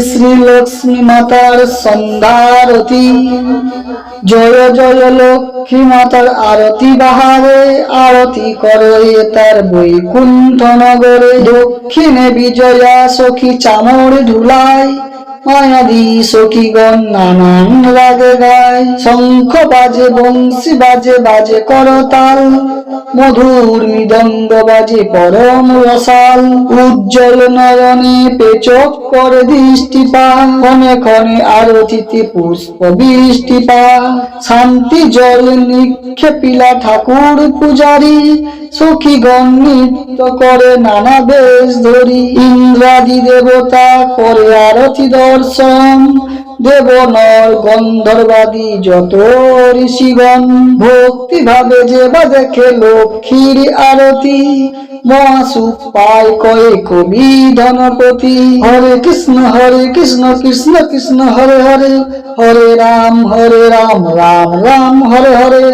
শ্রী লক্ষ্মী মাতার সন্ধ্যারতি। জয় জয় লক্ষ্মী মাতার আরতি বাহারে, আরতি করে তার বৈকুণ্ঠ নগরে। দক্ষিণে বিজয়া সখী চামড় ধুলায় মায়াদি সখীগণ নানান রাগে গায়। শঙ্খ বাজে, বংশী বাজে বাজে করতাল। মধুর মৃদঙ্গ বাজে পরম রসাল। উজ্জ্বল নয়নে পেচক করে দৃষ্টিপা ক্ষণে ক্ষণে আরতিতে পুষ্প বৃষ্টিপা শান্তি জল নিক্ষেপিলা ঠাকুর পূজারী। সখীগণ নৃত্য করে নানা বেশ ধরি। ইন্দ্রাদি দেবতা করে আরতি দর্শন দেব নর গন্ধর্বাদি যত ঋষিগণ। ভক্তি ভাবে যে বা দেখে লক্ষ্মীর আরতি, মহাসুখ পায় কয়ে কবি ধনপতি। হরে কৃষ্ণ হরে কৃষ্ণ কৃষ্ণ কৃষ্ণ, হরে হরে হরে রাম হরে রাম রাম রাম, হরে হরে।